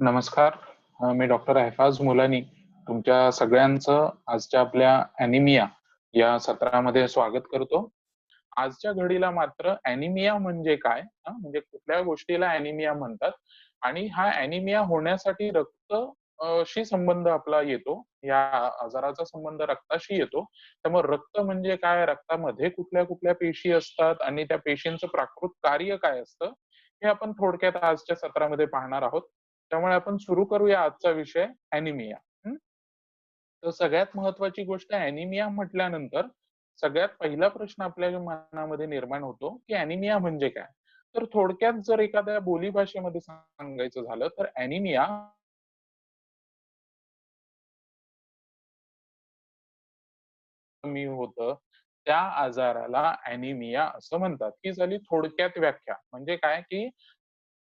नमस्कार. मी डॉक्टर एहफाज मुलानी तुमच्या सगळ्यांचं आजच्या आपल्या अॅनिमिया या सत्रामध्ये स्वागत करतो. आजच्या घडीला मात्र अॅनिमिया म्हणजे काय? म्हणजे कुठल्या गोष्टीला अॅनिमिया म्हणतात? आणि हा अॅनिमिया होण्यासाठी रक्त शी संबंध आपला येतो. या आजाराचा संबंध रक्ताशी येतो. त्यामुळे रक्त म्हणजे काय? रक्तामध्ये कुठल्या कुठल्या पेशी असतात? आणि त्या पेशींचं प्राकृत कार्य काय असतं? हे आपण थोडक्यात आजच्या सत्रामध्ये पाहणार आहोत. त्यामुळे आपण सुरू करूया आजचा विषय अॅनिमिया तर सगळ्यात महत्वाची गोष्ट अॅनिमिया म्हटल्यानंतर सगळ्यात पहिला प्रश्न आपल्या मनामध्ये निर्माण होतो की अॅनिमिया म्हणजे काय? तर थोडक्यात जर एखाद्या बोलीभाषेमध्ये सांगायचं झालं तर अॅनिमिया कमी होतं. त्या आजाराला अॅनिमिया असं म्हणतात. ही झाली थोडक्यात व्याख्या. म्हणजे काय? की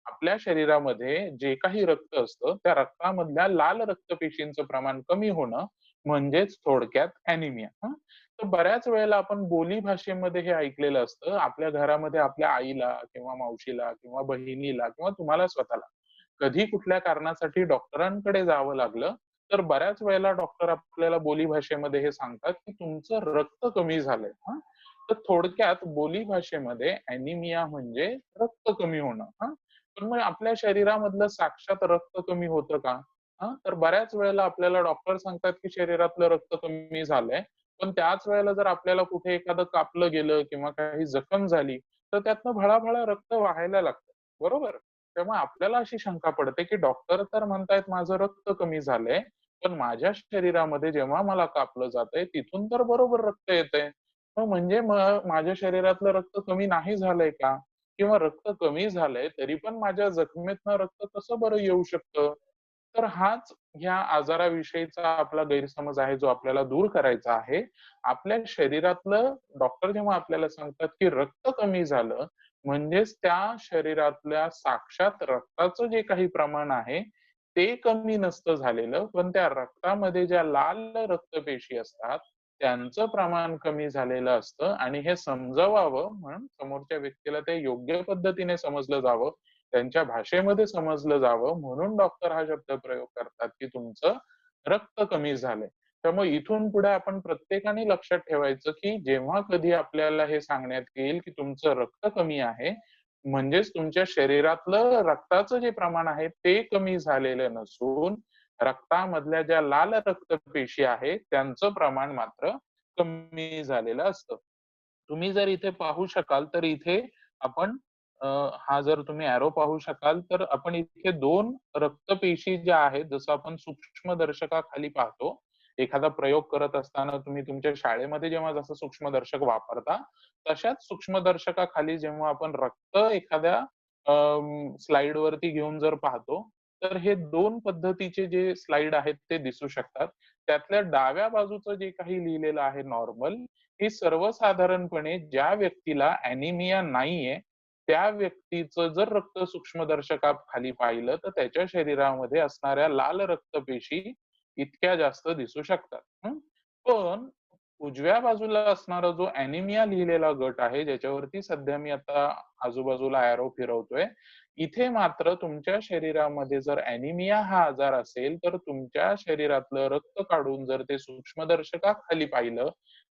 आपल्या शरीरामध्ये जे काही रक्त असतं त्या रक्तामधल्या लाल रक्तपेशींचं प्रमाण कमी होणं म्हणजेच थोडक्यात अॅनिमिया तर बऱ्याच वेळेला आपण बोली भाषेमध्ये हे ऐकलेलं असतं. आपल्या घरामध्ये आपल्या आईला किंवा मावशीला किंवा बहिणीला किंवा तुम्हाला स्वतःला. कधी कुठल्या कारणासाठी डॉक्टरांकडे जावं लागलं तर बऱ्याच वेळेला डॉक्टर आपल्याला बोली भाषेमध्ये हे सांगतात की तुमचं रक्त कमी झालंय. हा? तर थोडक्यात बोली भाषेमध्ये अॅनिमिया म्हणजे रक्त कमी होणं. हा? मग आपल्या शरीरामधलं साक्षात रक्त कमी होतं का? हा तर बऱ्याच वेळेला आपल्याला डॉक्टर सांगतात की शरीरातलं रक्त कमी झालंय. पण त्याच वेळेला जर आपल्याला कुठे एखादं कापलं गेलं किंवा काही जखम झाली तर त्यातनं भळाभळा रक्त वाहायला लागतं. बरोबर? त्यामुळे आपल्याला अशी शंका पडते की डॉक्टर तर म्हणतायत माझं रक्त कमी झालंय पण माझ्या शरीरामध्ये जेव्हा मला कापलं जातंय तिथून तर बरोबर रक्त येतंय. म्हणजे माझ्या शरीरातलं रक्त कमी नाही झालंय का? किंवा रक्त कमी झालंय तरी पण माझ्या जखमेतनं रक्त कसं बरं येऊ शकतं? तर हाच ह्या आजाराविषयीचा आपला गैरसमज आहे जो आपल्याला दूर करायचा आहे. आपल्या शरीरातलं डॉक्टर जेव्हा आपल्याला सांगतात की रक्त कमी झालं म्हणजेच त्या शरीरातल्या साक्षात रक्ताचं जे काही प्रमाण आहे ते कमी नसतं झालेलं. पण त्या रक्तामध्ये ज्या लाल रक्तपेशी असतात त्यांचं प्रमाण कमी झालेलं असतं आणि हे समजवावं म्हणून समोरच्या व्यक्तीला ते योग्य पद्धतीने समजलं जावं त्यांच्या भाषेमध्ये समजलं जावं म्हणून डॉक्टर हा शब्द प्रयोग करतात की तुमचं रक्त कमी झालंय. त्यामुळे इथून पुढे आपण प्रत्येकाने लक्षात ठेवायचं की जेव्हा कधी आपल्याला हे सांगण्यात येईल की तुमचं रक्त कमी आहे म्हणजेच तुमच्या शरीरातलं रक्ताचं जे प्रमाण आहे ते कमी झालेलं नसून रक्तामधल्या ज्या लाल रक्तपेशी आहेत त्यांचं प्रमाण मात्र कमी झालेलं असतं. तुम्ही जर इथे पाहू शकाल तर इथे आपण हा जर तुम्ही अॅरो पाहू शकाल तर आपण इथे दोन रक्तपेशी ज्या आहेत जसं आपण सूक्ष्मदर्शकाखाली पाहतो एखादा प्रयोग करत असताना तुम्ही तुमच्या शाळेमध्ये जेव्हा जसं सूक्ष्मदर्शक वापरता तशाच सूक्ष्मदर्शकाखाली जेव्हा आपण रक्त एखाद्या स्लाइड वरती घेऊन जर पाहतो तर हे दोन पद्धतीचे जे स्लाइड आहेत ते दिसू शकतात. त्यातल्या डाव्या बाजूचं जे काही लिहिलेलं आहे नॉर्मल हे सर्वसाधारणपणे ज्या व्यक्तीला अॅनिमिया नाहीये त्या व्यक्तीचं जर रक्त सूक्ष्मदर्शका खाली पाहिलं तर त्याच्या शरीरामध्ये असणाऱ्या लाल रक्तपेशी इतक्या जास्त दिसू शकतात. पण उजव्या बाजूला असणारा जो अॅनिमिया लिहिलेला गट आहे ज्याच्यावरती सध्या मी आता आजूबाजूला अॅरो फिरवतोय इथे मात्र तुमच्या शरीरामध्ये जर अॅनिमिया हा आजार असेल तर तुमच्या शरीरातलं रक्त काढून जर ते सूक्ष्मदर्शकाखाली पाहिलं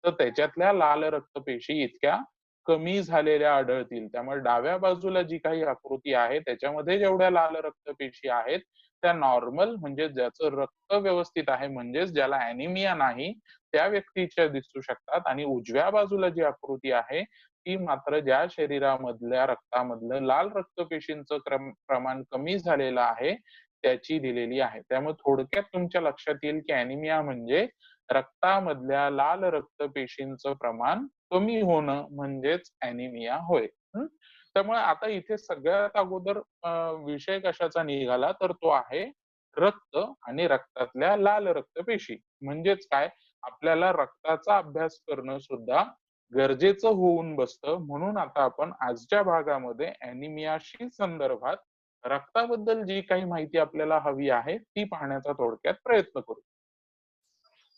तर त्याच्यातल्या लाल रक्तपेशी इतक्या कमी झालेल्या आढळतील. त्यामुळे डाव्या बाजूला जी काही आकृती आहे त्याच्यामध्ये जेवढ्या लाल रक्तपेशी आहेत त्या नॉर्मल म्हणजे ज्याचं रक्त व्यवस्थित आहे म्हणजेच ज्याला अॅनिमिया नाही त्या व्यक्तीच्या दिसू शकतात. आणि उजव्या बाजूला जी आकृती आहे ती मात्र ज्या शरीरामधल्या रक्तामधलं लाल रक्तपेशींचं क्रम प्रमाण कमी झालेलं आहे त्याची दिलेली आहे. त्यामुळे थोडक्यात तुमच्या लक्षात येईल की अॅनिमिया म्हणजे रक्तामधल्या लाल रक्तपेशींचं प्रमाण कमी होणं म्हणजेच अॅनिमिया होय. त्यामुळे आता इथे सगळ्यात अगोदर विषय कशाचा निघाला तर तो आहे रक्त आणि रक्तातल्या लाल रक्तपेशी. म्हणजेच काय? आपल्याला रक्ताचा अभ्यास करणं सुद्धा गरजेचं होऊन बसतं. म्हणून आता आपण आजच्या भागामध्ये अॅनिमियाशी संदर्भात रक्ताबद्दल जी काही माहिती आपल्याला हवी आहे ती पाहण्याचा थोडक्यात प्रयत्न करू.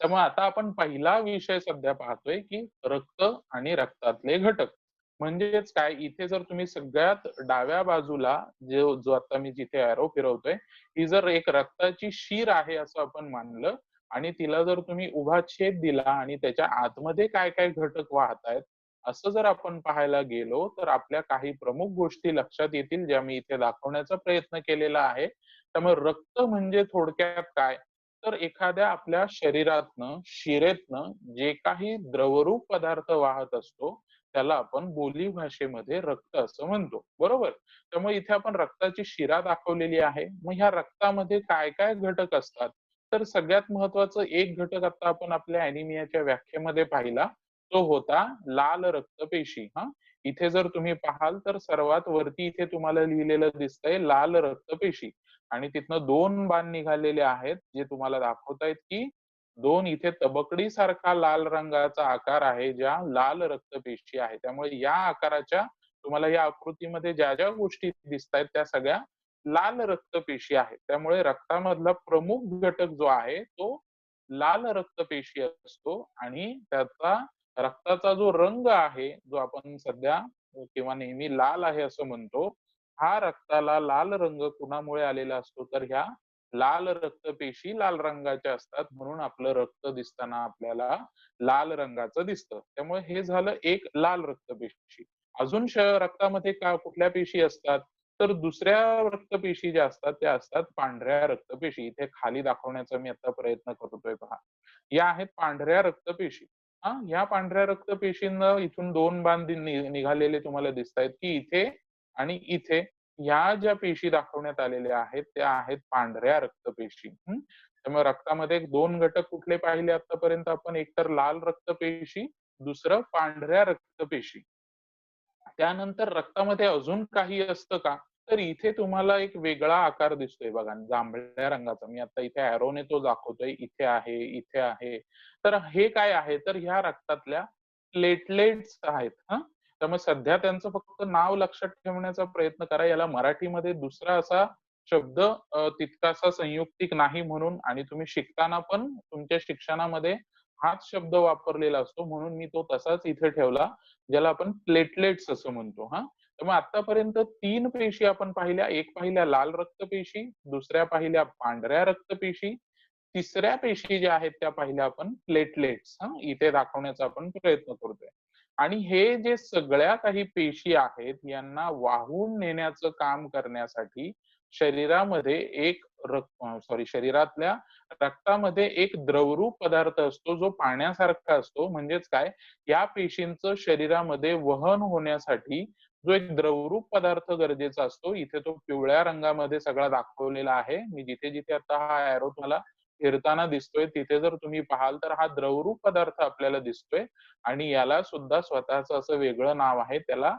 त्यामुळे आता आपण पहिला विषय सध्या पाहतोय की रक्त आणि रक्तातले घटक. म्हणजेच काय? इथे जर तुम्ही सगळ्यात डाव्या बाजूला जो जो आता मी जिथे एरो फिरवतोय ही जर एक रक्ताची शीर आहे असं आपण मानलं आणि तिला जर तुम्ही उभा छेद दिला आणि त्याच्या आतमध्ये काय काय घटक वाहत आहेत असं जर आपण पाहायला गेलो तर आपल्या काही प्रमुख गोष्टी लक्षात येतील ज्या मी इथे दाखवण्याचा प्रयत्न केलेला आहे. त्यामुळे रक्त म्हणजे थोडक्यात काय? तर एखाद्या आपल्या शरीरातनं शिरेतनं जे काही द्रवरूप पदार्थ वाहत असतो त्याला आपण बोली भाषेमध्ये रक्त असं म्हणतो. बरोबर? त्यामुळे इथे आपण रक्ताची शिरा दाखवलेली आहे. मग ह्या रक्तामध्ये काय काय घटक असतात? तर सगळ्यात महत्वाचं एक घटक आता आपण आपल्या अॅनिमियाच्या व्याख्येमध्ये पाहिला तो होता लाल रक्तपेशी. हा? इथे जर तुम्ही पाहाल तर सर्वात वरती इथे तुम्हाला लिहिलेलं दिसतंय लाल रक्तपेशी. आणि तिथनं दोन बाण निघालेले आहेत जे तुम्हाला दाखवतायत की दोन इथे तबकडी सारखा लाल रंगाचा आकार आहे ज्या लाल रक्तपेशी आहे. त्यामुळे या आकाराच्या तुम्हाला या आकृतीमध्ये ज्या ज्या गोष्टी दिसत आहेत त्या सगळ्या लाल रक्तपेशी आहेत त्यामुळे रक्तामधला प्रमुख घटक जो आहे तो लाल रक्तपेशी असतो आणि त्याचा रक्ताचा जो रंग आहे जो आपण सध्या किंवा नेहमी लाल आहे असं म्हणतो हा रक्ताला लाल रंग कुणामुळे आलेला असतो? तर ह्या लाल रक्तपेशी लाल रंगाच्या असतात. म्हणून आपलं रक्त दिसताना आपल्याला लाल रंगाचं दिसतं. त्यामुळे हे झालं एक लाल रक्तपेशी. अजून रक्तामध्ये का कुठल्या पेशी असतात? तर दुसऱ्या रक्तपेशी ज्या असतात त्या असतात पांढऱ्या रक्तपेशी. इथे खाली दाखवण्याचा मी आता प्रयत्न करतोय पहा. या आहेत पांढऱ्या रक्तपेशी. हा या पांढऱ्या रक्तपेशींना इथून दोन बांध निघालेले तुम्हाला दिसत आहेत की इथे आणि इथे या ज्या पेशी दाखवण्यात आलेल्या आहेत त्या आहेत पांढऱ्या रक्तपेशी. त्यामुळे रक्तामध्ये दोन घटक कुठले पाहिले आतापर्यंत आपण? एक तर लाल रक्तपेशी दुसरं पांढऱ्या रक्तपेशी. त्यानंतर रक्तामध्ये अजून काही असतं का? तर इथे तुम्हाला एक वेगळा आकार दिसतोय बघा जांभळ्या रंगाचा. मी आता इथे अॅरोने तो दाखवतोय इथे आहे इथे आहे. तर हे काय आहे? तर ह्या रक्तातल्या प्लेटलेट्स आहेत हा? त्यामुळे सध्या त्यांचं फक्त नाव लक्षात ठेवण्याचा प्रयत्न करा. याला मराठीमध्ये दुसरा असा शब्द तितकासा संयुक्तिक नाही म्हणून आणि तुम्ही शिकताना पण तुमच्या शिक्षणामध्ये हाच शब्द वापरलेला असतो म्हणून मी तो तसाच इथे ठेवला ज्याला आपण प्लेटलेट्स असं म्हणतो हा? त्यामुळे आतापर्यंत तीन पेशी आपण पाहिल्या. एक पाहिल्या लाल रक्तपेशी दुसऱ्या पाहिल्या पांढऱ्या रक्तपेशी तिसऱ्या पेशी ज्या आहेत त्या पाहिल्या आपण प्लेटलेट्स हा इथे दाखवण्याचा आपण प्रयत्न करतोय. आणि हे जे सगळ्या काही पेशी आहेत यांना वाहून नेण्याचं काम करण्यासाठी शरीरामध्ये एक सॉरी शरीरातल्या रक्तामध्ये एक द्रवरूप पदार्थ असतो जो पाण्यासारखा असतो. म्हणजेच काय? या पेशींचं शरीरामध्ये वहन होण्यासाठी जो एक द्रवरूप पदार्थ गरजेचा असतो इथे तो पिवळ्या रंगामध्ये सगळा दाखवलेला आहे. मी जिथे जिथे आता हा ऍरो तुम्हाला फिरताना दिसतोय तिथे जर तुम्ही पाहाल तर हा द्रवरूप पदार्थ आपल्याला दिसतोय आणि याला सुद्धा स्वतःच असं वेगळं नाव आहे त्याला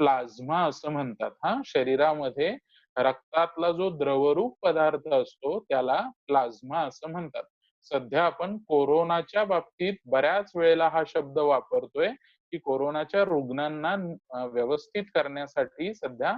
प्लाझ्मा असं म्हणतात. हा शरीरामध्ये रक्तातला जो द्रवरूप पदार्थ असतो त्याला प्लाझ्मा असं म्हणतात. सध्या आपण कोरोनाच्या बाबतीत बऱ्याच वेळेला हा शब्द वापरतोय. की कोरोनाच्या रुग्णांना व्यवस्थित करण्यासाठी सध्या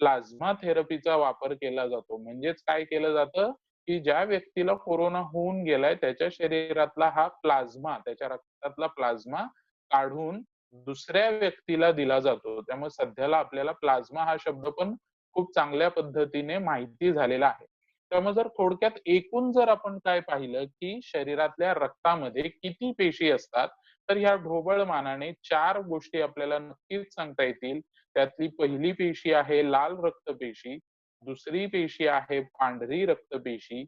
प्लाझ्मा थेरपीचा वापर केला जातो. म्हणजेच काय केलं जातं? की ज्या व्यक्तीला कोरोना होऊन गेलाय त्याच्या शरीरातला हा प्लाझ्मा त्याच्या रक्तातला प्लाझ्मा काढून दुसऱ्या व्यक्तीला दिला जातो. त्यामुळे सध्याला आपल्याला प्लाझ्मा हा शब्द पण खूप चांगल्या पद्धतीने माहिती झालेला आहे. त्यामुळे जर थोडक्यात एकूण जर आपण काय पाहिलं की शरीरातल्या रक्तामध्ये किती पेशी असतात तर ह्या ढोबळ मानाने चार गोष्टी आपल्याला नक्कीच सांगता येतील. त्यातली पहिली पेशी आहे लाल रक्तपेशी दुसरी पेशी आहे पांढरी रक्तपेशी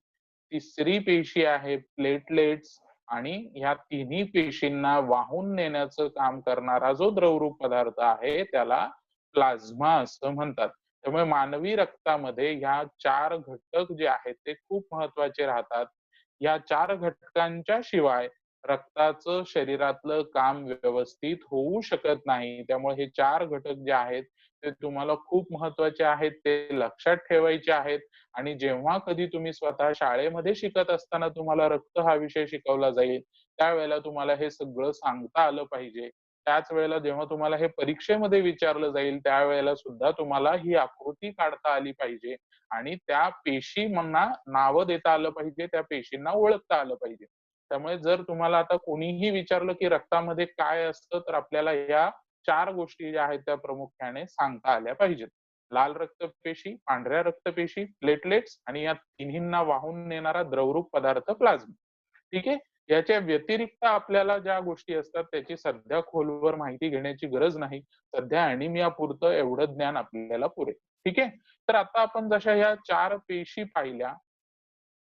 तिसरी पेशी आहे प्लेटलेट्स आणि ह्या तिन्ही पेशींना वाहून नेण्याचं काम करणारा जो द्रवरूप पदार्थ आहे त्याला प्लाझ्मा असं म्हणतात. त्यामुळे मानवी रक्तामध्ये ह्या चार घटक जे आहेत ते खूप महत्त्वाचे राहतात. या चार घटकांच्या शिवाय रक्ताचं शरीरातलं काम व्यवस्थित होऊ शकत नाही. त्यामुळे हे चार घटक जे आहेत ते तुम्हाला खूप महत्त्वाचे आहेत ते लक्षात ठेवायचे आहेत. आणि जेव्हा कधी तुम्ही स्वतः शाळेमध्ये शिकत असताना तुम्हाला रक्त हा विषय शिकवला जाईल त्यावेळेला तुम्हाला हे सगळं सांगता आलं पाहिजे. त्याच वेळेला जेव्हा तुम्हाला हे परीक्षेमध्ये विचारलं जाईल त्यावेळेला सुद्धा तुम्हाला ही आकृती काढता आली पाहिजे. आणि त्या पेशींना नावं देता आलं पाहिजे त्या पेशींना ओळखता आलं पाहिजे. त्यामुळे जर तुम्हाला आता कोणीही विचारलं की रक्तामध्ये काय असतं तर आपल्याला या चार गोष्टी ज्या आहेत त्या प्रामुख्याने सांगता आल्या पाहिजेत. लाल रक्तपेशी पांढऱ्या रक्तपेशी प्लेटलेट्स आणि या तिन्हींना वाहून नेणारा द्रवरूप पदार्थ प्लाझ्मा. ठीक आहे? याच्या व्यतिरिक्त आपल्याला ज्या गोष्टी असतात त्याची सध्या खोलवर माहिती घेण्याची गरज नाही. सध्या अॅनिमिया पुरतं एवढं ज्ञान आपल्याला पुरे ठीक आहे? तर आता आपण जशा या चार पेशी पाहिल्या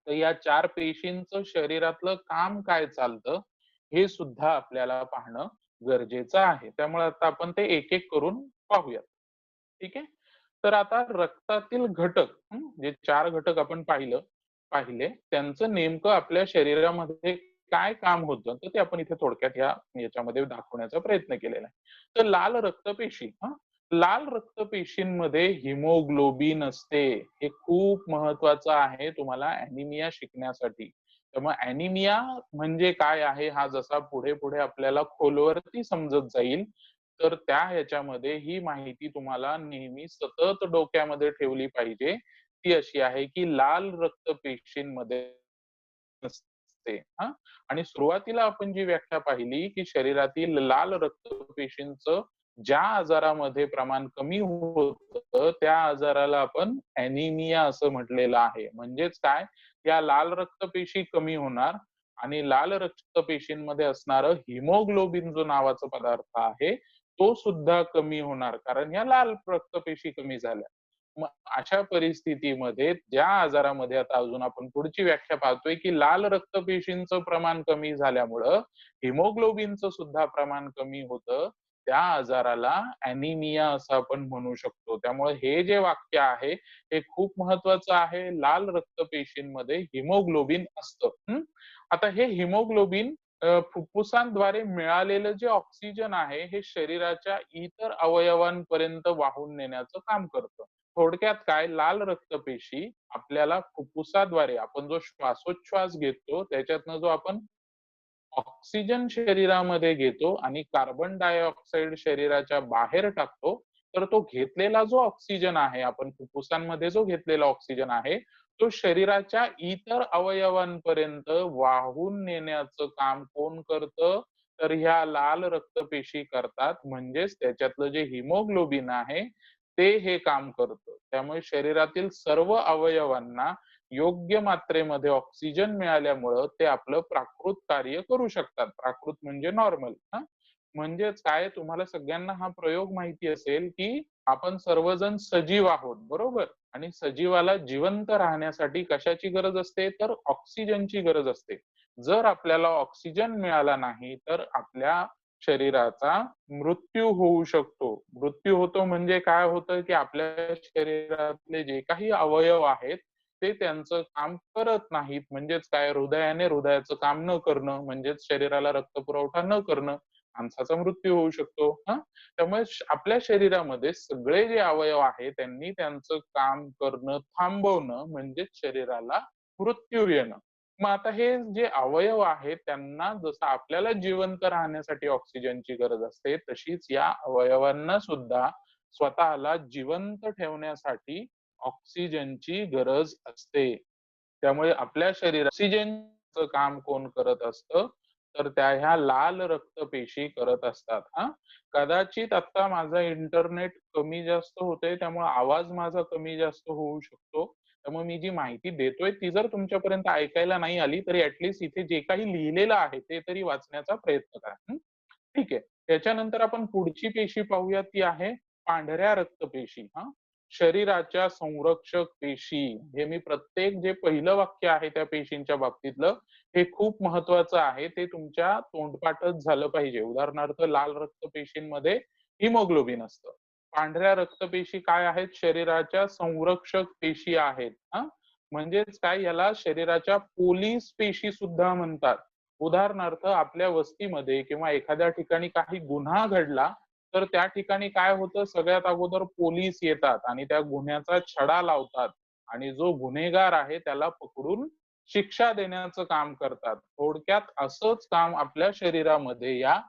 तर या चार पेशींचं शरीरातलं काम काय चालतं हे सुद्धा आपल्याला पाहणं गरजेचं आहे. त्यामुळे आता आपण ते एक एक करून पाहूयात. ठीक आहे? तर आता रक्तातील घटक जे चार घटक आपण पाहिलं पाहिले त्यांचं नेमकं आपल्या शरीरामध्ये काय काम होतं तर ते आपण इथे थोडक्यात या याच्यामध्ये दाखवण्याचा प्रयत्न केलेला आहे. तर लाल रक्तपेशी हा लाल रक्तपेशींमध्ये हिमोग्लोबिन असते. हे खूप महत्वाचं आहे तुम्हाला अॅनिमिया शिकण्यासाठी. त्यामुळे अॅनिमिया म्हणजे काय आहे हा जसा पुढे पुढे आपल्याला खोलवरती समजत जाईल तर त्या ह्याच्यामध्ये ही माहिती तुम्हाला नेहमी सतत डोक्यामध्ये ठेवली पाहिजे. ती अशी आहे की लाल रक्तपेशींमध्ये असते. हा? आणि सुरुवातीला आपण जी व्याख्या पाहिली की शरीरातील लाल रक्तपेशींचं ज्या आजारामध्ये प्रमाण कमी होत त्या आजाराला आपण अॅनिमिया असं म्हटलेलं आहे. म्हणजेच काय? या लाल रक्तपेशी कमी होणार आणि लाल रक्तपेशींमध्ये असणारं हिमोग्लोबिन जो नावाचा पदार्थ आहे तो सुद्धा कमी होणार. कारण या लाल रक्तपेशी कमी झाल्या. मग अशा परिस्थितीमध्ये ज्या आजारामध्ये आता अजून आपण पुढची व्याख्या पाहतोय की लाल रक्तपेशींचं प्रमाण कमी झाल्यामुळं हिमोग्लोबिनचं सुद्धा प्रमाण कमी होतं. त्या आजाराला अॅनिमिया असं आपण म्हणू शकतो. त्यामुळे हे जे वाक्य आहे हे खूप महत्वाचं आहे. लाल रक्तपेशींमध्ये हिमोग्लोबिन असतं. आता हे हिमोग्लोबिन फुफ्फुसांद्वारे मिळालेलं जे ऑक्सिजन आहे हे शरीराच्या इतर अवयवांपर्यंत वाहून नेण्याचं काम करतं. थोडक्यात काय? लाल रक्तपेशी आपल्याला फुफ्फुसाद्वारे आपण जो श्वासोच्छ्वास घेतो त्याच्यातनं जो आपण ऑक्सिजन शरीरामध्ये घेतो आणि कार्बन डायऑक्साईड शरीराच्या बाहेर टाकतो तर तो घेतलेला जो ऑक्सिजन आहे आपण फुफ्फुसांमध्ये जो घेतलेला ऑक्सिजन आहे तो शरीराच्या इतर अवयवांपर्यंत वाहून नेण्याचं काम कोण करतं? तर ह्या लाल रक्तपेशी करतात. म्हणजेच त्याच्यातलं जे हिमोग्लोबिन आहे ते हे काम करतं. त्यामुळे शरीरातील सर्व अवयवांना योग्य मात्रेमध्ये ऑक्सिजन मिळाल्यामुळं ते आपलं प्राकृत कार्य करू शकतात. प्राकृत म्हणजे नॉर्मल म्हणजेच काय? तुम्हाला सगळ्यांना हा प्रयोग माहिती असेल की आपण सर्वजण सजीव आहोत बरोबर? आणि सजीवाला जिवंत राहण्यासाठी कशाची गरज असते? तर ऑक्सिजनची गरज असते. जर आपल्याला ऑक्सिजन मिळाला नाही तर आपल्या शरीराचा मृत्यू होऊ शकतो. मृत्यू होतो म्हणजे काय होतं की आपल्या शरीरातले जे काही अवयव आहेत ते त्यांचं काम करत नाहीत. म्हणजेच काय? हृदयाने हृदयाचं काम न करणं म्हणजेच शरीराला रक्त पुरवठा न करणं माणसाचा मृत्यू होऊ शकतो. हा? त्यामुळे आपल्या शरीरामध्ये सगळे जे अवयव आहेत त्यांनी त्यांचं काम करणं थांबवणं म्हणजेच शरीराला मृत्यू येणं मग आता हे जे अवयव आहेत त्यांना जसं आपल्याला जिवंत राहण्यासाठी ऑक्सिजनची गरज असते तशीच या अवयवांना सुद्धा स्वतःला जिवंत ठेवण्यासाठी ऑक्सिजनची गरज असते. त्यामुळे आपल्या शरीर ऑक्सिजनचं काम कोण करत असतं? तर त्या ह्या लाल रक्त पेशी करत असतात. हा? कदाचित आता माझा इंटरनेट कमी जास्त होतोय त्यामुळे आवाज माझा कमी जास्त होऊ शकतो. त्यामुळे मी जी माहिती देतोय ती जर तुमच्यापर्यंत ऐकायला नाही आली तरी ऍटलिस्ट इथे जे काही लिहिलेलं आहे ते तरी वाचण्याचा प्रयत्न करा. ठीक आहे. त्याच्यानंतर आपण पुढची पेशी पाहूया ती आहे पांढऱ्या रक्तपेशी. हा? शरीराच्या संरक्षक पेशी. हे मी प्रत्येक जे पहिलं वाक्य आहे त्या पेशींच्या बाबतीतलं हे खूप महत्वाचं आहे. ते तुमच्या तोंडपाठच झालं पाहिजे. उदाहरणार्थ लाल रक्त पेशींमध्ये हिमोग्लोबिन असतं. पांढऱ्या रक्तपेशी काय आहेत? शरीराच्या संरक्षक पेशी आहेत. हा? म्हणजेच काय? याला शरीराच्या पोलीस पेशी सुद्धा म्हणतात. उदाहरणार्थ आपल्या वस्तीमध्ये किंवा एखाद्या ठिकाणी काही गुन्हा घडला तर त्या ठिकाणी काय होतं सगळ्यात अगोदर पोलीस येतात आणि त्या गुन्ह्याचा छडा लावतात आणि जो गुन्हेगार आहे त्याला पकडून शिक्षा देण्याचं काम करतात. थोडक्यात असंच काम आपल्या शरीरामध्ये या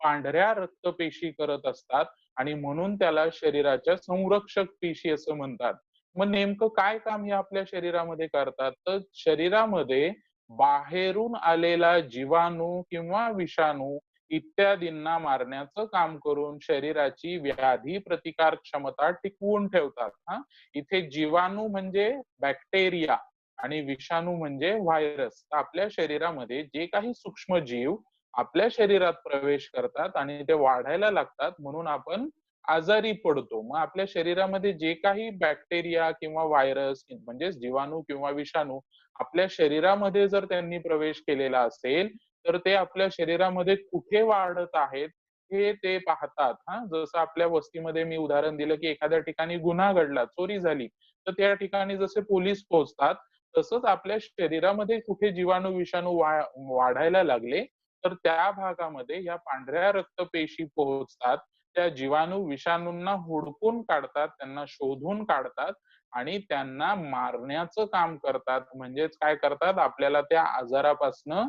पांढऱ्या रक्तपेशी करत असतात आणि म्हणून त्याला शरीराच्या संरक्षक पेशी असं म्हणतात. मग नेमकं काय काम हे आपल्या शरीरामध्ये करतात? तर शरीरामध्ये बाहेरून आलेला जीवाणू किंवा विषाणू इत्यादींना मारण्याचं काम करून शरीराची व्याधी प्रतिकार क्षमता टिकवून ठेवतात. हा? इथे जीवाणू म्हणजे बॅक्टेरिया आणि विषाणू म्हणजे व्हायरस आपल्या शरीरामध्ये जे काही सूक्ष्म जीव आपल्या शरीरात प्रवेश करतात आणि ते वाढायला लागतात म्हणून आपण आजारी पडतो. मग आपल्या शरीरामध्ये जे काही बॅक्टेरिया किंवा व्हायरस म्हणजेच जीवाणू किंवा विषाणू आपल्या शरीरामध्ये जर त्यांनी प्रवेश केलेला असेल तर ते आपल्या शरीरामध्ये कुठे वाढत आहेत हे ते पाहतात. हा जसं आपल्या वस्तीमध्ये मी उदाहरण दिलं की एखाद्या ठिकाणी गुन्हा घडला चोरी झाली तर त्या ठिकाणी जसे पोलीस पोहोचतात तसंच आपल्या शरीरामध्ये कुठे जीवाणू विषाणू वाढायला लागले तर त्या भागामध्ये या पांढऱ्या रक्तपेशी पोहोचतात त्या जीवाणू विषाणूंना हुडकून काढतात त्यांना शोधून काढतात आणि त्यांना मारण्याचं काम करतात. म्हणजेच काय करतात? आपल्याला त्या आजारापासनं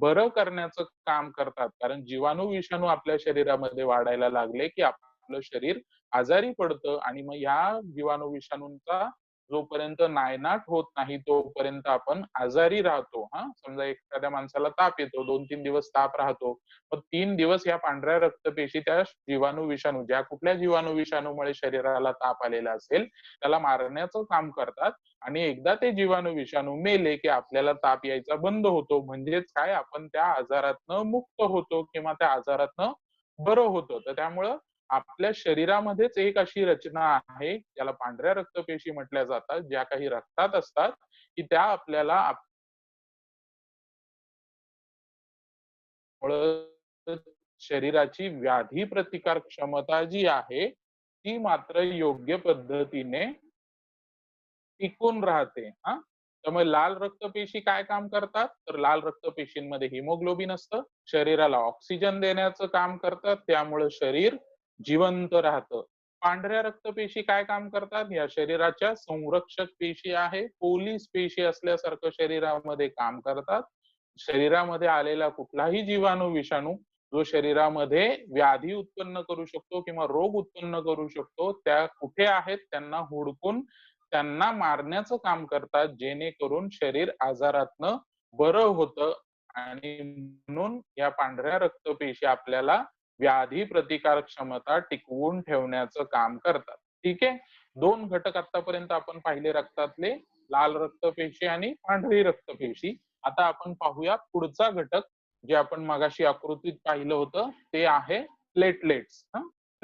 बरं करण्याचं काम करतात. कारण जीवाणू विषाणू आपल्या शरीरामध्ये वाढायला लागले की आपलं शरीर आजारी पडतं आणि मग या जीवाणू विषाणूंचा जोपर्यंत नायनाट होत नाही तोपर्यंत आपण आजारी राहतो. हा समजा एखाद्या माणसाला ताप येतो दोन तीन दिवस ताप राहतो. मग तीन दिवस या पांढऱ्या रक्तपेशी त्या जीवाणू विषाणू ज्या कुठल्या जीवाणू विषाणूमुळे शरीराला ताप आलेला असेल त्याला मारण्याचं काम करतात. आणि एकदा ते जीवाणू विषाणू मेले की आपल्याला ताप यायचा बंद होतो. म्हणजेच काय? आपण त्या आजारातनं मुक्त होतो किंवा त्या आजारातनं बरं होतं. तर त्यामुळं आपल्या शरीरामध्येच एक अशी रचना आहे त्याला पांढऱ्या रक्तपेशी म्हटल्या जातात ज्या काही रक्तात असतात की त्या आपल्याला शरीराची व्याधी प्रतिकार क्षमता जी आहे ती मात्र योग्य पद्धतीने टिकून राहते हा. त्यामुळे लाल रक्तपेशी काय काम करतात? तर लाल रक्तपेशींमध्ये हिमोग्लोबिन असतं. शरीराला ऑक्सिजन देण्याचं काम करतात. त्यामुळे शरीर जिवंत राहतं. पांढऱ्या रक्तपेशी काय काम करतात? या शरीराच्या संरक्षक पेशी आहे पोलीस पेशी असल्यासारखं शरीरामध्ये काम करतात. शरीरामध्ये आलेला कुठलाही जीवाणू विषाणू जो शरीरामध्ये व्याधी उत्पन्न करू शकतो किंवा रोग उत्पन्न करू शकतो त्या कुठे आहेत? त्यांना हुडकून त्यांना मारण्याचं काम करतात जेणेकरून शरीर आजारातनं बरं होतं आणि म्हणून या पांढऱ्या रक्तपेशी आपल्याला व्याधी प्रतिकार क्षमता टिकवून ठेवण्याचं काम करतात. ठीक आहे? दोन घटक आतापर्यंत आपण पाहिले रक्तातले लाल रक्तपेशी आणि पांढरी रक्तपेशी. आता आपण पाहूया पुढचा घटक जे आपण मगाशी आकृतीत पाहिलं होतं ते आहे प्लेटलेट्स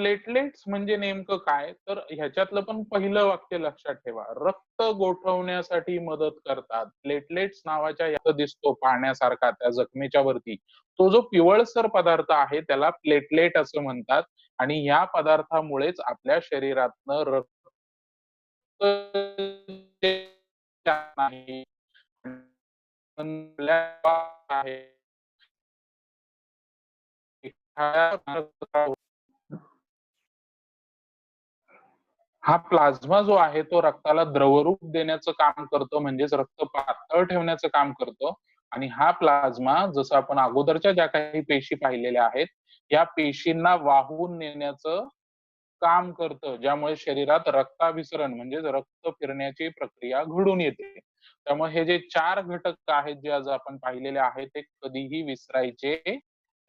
प्लेटलेट्स म्हणजे नेमकं काय? तर ह्याच्यातलं पण पहिलं वाक्य लक्षात ठेवा. रक्त गोठवण्यासाठी मदत करतात. प्लेटलेट्स नावाच्या यात दिसतो पाण्यासारखा त्या जखमेच्या वरती. तो जो पिवळसर पदार्थ आहे त्याला प्लेटलेट असं म्हणतात आणि या पदार्थामुळेच आपल्या शरीरातनं रक्त हा प्लाझ्मा जो आहे तो रक्ताला द्रवरूप देण्याचं काम करतो म्हणजेच रक्त पातळ ठेवण्याचं काम करतो. आणि हा प्लाझ्मा जसं आपण अगोदरच्या ज्या काही पेशी पाहिलेल्या आहेत या पेशींना वाहून नेण्याचं काम करतं ज्यामुळे शरीरात रक्ताभिसरण म्हणजेच रक्त फिरण्याची प्रक्रिया घडून येते. त्यामुळे हे जे चार घटक आहेत जे आज आपण पाहिलेले आहेत ते कधीही विसरायचे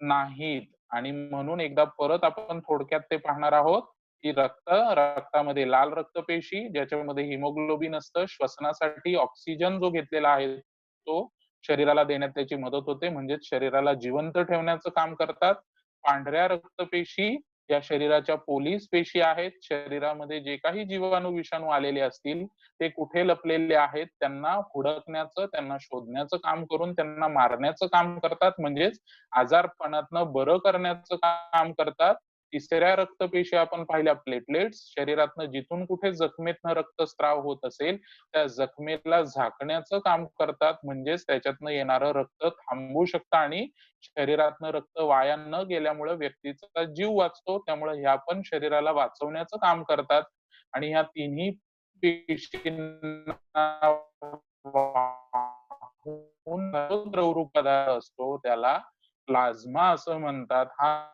नाहीत. आणि म्हणून एकदा परत आपण थोडक्यात ते पाहणार आहोत. की रक्त रक्तामध्ये लाल रक्तपेशी ज्याच्यामध्ये हिमोग्लोबिन असतं श्वसनासाठी ऑक्सिजन जो घेतलेला आहे तो शरीराला देण्यात त्याची मदत होते. म्हणजेच शरीराला जिवंत ठेवण्याचं काम करतात. पांढऱ्या रक्तपेशी या शरीराच्या पोलीस पेशी आहेत. शरीरामध्ये जे काही जीवाणू विषाणू आलेले असतील ते कुठे लपलेले आहेत त्यांना हुडकण्याचं त्यांना शोधण्याचं काम करून त्यांना मारण्याचं काम करतात. म्हणजेच आजारपणातनं बरं करण्याचं काम करतात. तिसऱ्या रक्तपेशी आपण पाहिल्या प्लेटलेट्स शरीरातनं जिथून कुठे जखमेतनं रक्तस्राव होत असेल त्या जखमेला झाकण्याचं काम करतात. म्हणजेच त्याच्यातनं येणारं रक्त थांबू शकतं आणि शरीरातनं रक्त वाया न गेल्यामुळे व्यक्तीचा जीव वाचतो. त्यामुळे ह्या पण शरीराला वाचवण्याचं काम करतात. आणि ह्या तिन्ही पेशींना द्रवरूप पदार्थ असतो त्याला प्लाझ्मा असं म्हणतात. हा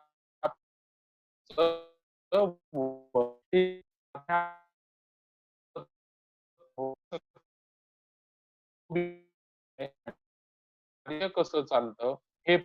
giữa buổi đi कार्य कसं चालतं हे